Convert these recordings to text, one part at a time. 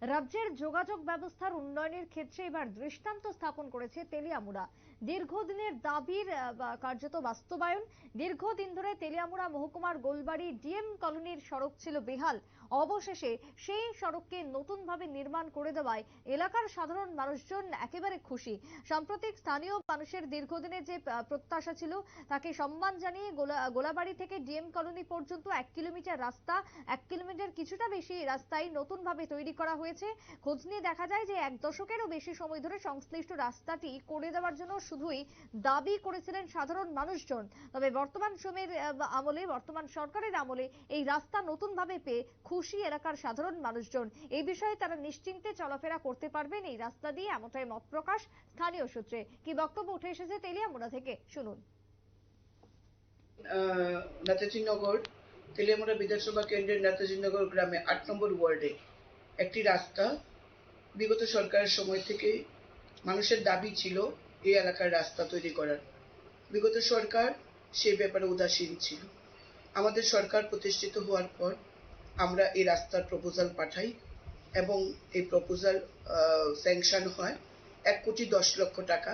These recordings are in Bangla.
রাজ্যের যোগাযোগ ব্যবস্থার উন্নয়নের ক্ষেত্রে এবার দৃষ্টান্ত স্থাপন করেছে তেলিয়ামুড়া। দীর্ঘদিনের দাবির কার্যত বাস্তবায়ন, দীর্ঘদিন ধরে তেলিয়ামুড়া মহকুমার গোলবাড়ি ডিএম কলোনির সড়ক ছিল বেহাল। অবশেষে সেই সড়ককে নতুনভাবে নির্মাণ করে দেওয়ায় এলাকার সাধারণ মানুষজন একেবারে খুশি। সাম্প্রতিক স্থানীয় মানুষের দীর্ঘদিনের যে প্রত্যাশা ছিল, তাকে সম্মান জানিয়ে গোলা- গোলাবাড়ি থেকে ডিএম কলোনি পর্যন্ত এক কিলোমিটার রাস্তা, এক কিলোমিটার কিছুটা বেশি রাস্তায় নতুনভাবে তৈরি করা হয়েছে। খোঁজ নিয়ে দেখা যায় যে এক দশকেরও বেশি সময় ধরে সংশ্লিষ্ট রাস্তাটি করে দেওয়ার জন্য শুধুই দাবি করেছিলেন সাধারণ মানুষজন। তবে বর্তমান সময়ের আমলে বর্তমান সরকারের আমলে এই রাস্তা নতুনভাবে পেয়ে খুশি এলাকার সাধারণ মানুষজন। এই বিষয়ে তারা নিশ্চিন্তে চলাফেরা করতে পারবেন এই রাস্তা দিয়ে এমনটাই মত প্রকাশ স্থানীয় সূত্রে। কি বক্তব্য উঠে এসেছে তেলিয়ামুড়া থেকে? শুনুন। আহ, নেতাজিনগর তেলিয়ামুড়া বিধানসভা কেন্দ্রের নেতাজিনগর গ্রামে আট নম্বর ওয়ার্ডে একটি রাস্তা বিগত সরকারের সময় থেকে মানুষের দাবি ছিল এই এলাকার রাস্তা তৈরি করার। বিগত সরকার সে ব্যাপারে উদাসীন ছিল। আমাদের সরকার প্রতিষ্ঠিত হওয়ার পর আমরা এই রাস্তার প্রপোজাল পাঠাই এবং এই প্রপোজাল স্যাংশন হয়। এক কোটি দশ লক্ষ টাকা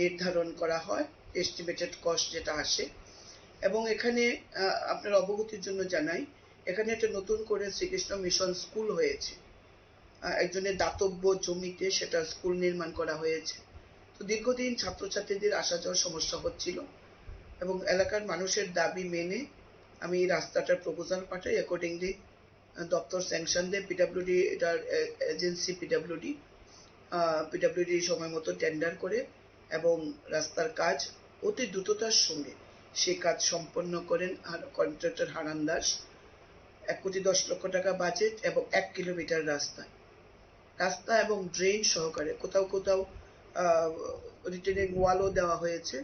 নির্ধারণ করা হয় এস্টিমেটেড কস্ট যেটা আসে। এবং এখানে আপনার অবগতির জন্য জানাই এখানে একটা নতুন করে শ্রীকৃষ্ণ মিশন স্কুল হয়েছে। একজনের দাতব্য জমিতে সেটা স্কুল নির্মাণ করা হয়েছে। তো দীর্ঘদিন ছাত্রছাত্রীদের আসা যাওয়ার সমস্যা হচ্ছিল এবং এলাকার মানুষের দাবি মেনে আমি এই রাস্তাটার প্রপোজাল পাঠাই। অ্যাকর্ডিংলি দপ্তর স্যাংশন দেয় পিডাব্লিউডি এটার এজেন্সি পিডাব্লিউডি পিডাব্লিউডি সময় মতো টেন্ডার করে এবং রাস্তার কাজ অতি দ্রুততার সঙ্গে সে কাজ সম্পন্ন করেন আর কন্ট্রাক্টর হারান দাস এক কোটি দশ লক্ষ টাকা বাজেট এবং এক কিলোমিটার রাস্তা। রাস্তা এবং ড্রেন সহকারে কোথাও কোথাও রিটেনিং ওয়ালও দেওয়া হয়েছে।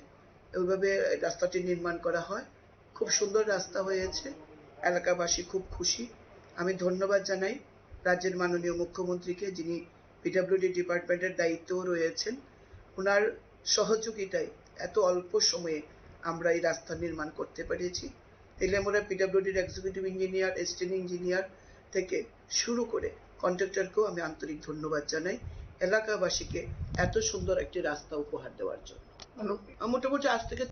ওইভাবে রাস্তাটি নির্মাণ করা হয়। খুব সুন্দর রাস্তা হয়েছে। এলাকাবাসী খুব খুশি। আমি ধন্যবাদ জানাই রাজ্যের মাননীয় মুখ্যমন্ত্রীকে, যিনি পিডাব্লিউডি ডিপার্টমেন্টের দায়িত্বও রয়েছেন। ওনার সহযোগিতায় এত অল্প সময়ে আমরা এই রাস্তা নির্মাণ করতে পেরেছি। তেলেমুরা পিডাব্লিউডির এক্সিকিউটিভ ইঞ্জিনিয়ার এস্টেন ইঞ্জিনিয়ার থেকে শুরু করে কন্ট্রাক্টরকেও আমি আন্তরিক ধন্যবাদ জানাই এলাকাবাসীকে এত সুন্দর একটি রাস্তা উপহার দেওয়ার জন্য। মোটামুটি আজ থেকে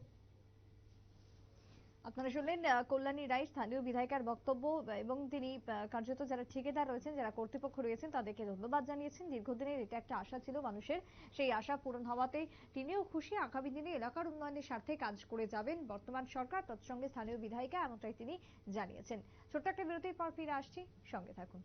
আপনারা শুনলেন কল্যাণী রায়, স্থানীয় বিধায়িকার বক্তব্য এবং তিনি কার্যত যারা ঠিকাদার রয়েছেন, যারা কর্তৃপক্ষ রয়েছেন, তাদেরকে ধন্যবাদ জানিয়েছেন। দীর্ঘদিনের এটা একটা আশা ছিল মানুষের, সেই আশা পূরণ হওয়াতে তিনিও খুশি। আগামী দিনে এলাকার উন্নয়নের স্বার্থে কাজ করে যাবেন বর্তমান সরকার, তৎসঙ্গে স্থানীয় বিধায়িকা, এমনটাই তিনি জানিয়েছেন। ছোট্ট একটা বিরতির পর ফিরে আসছি, সঙ্গে থাকুন।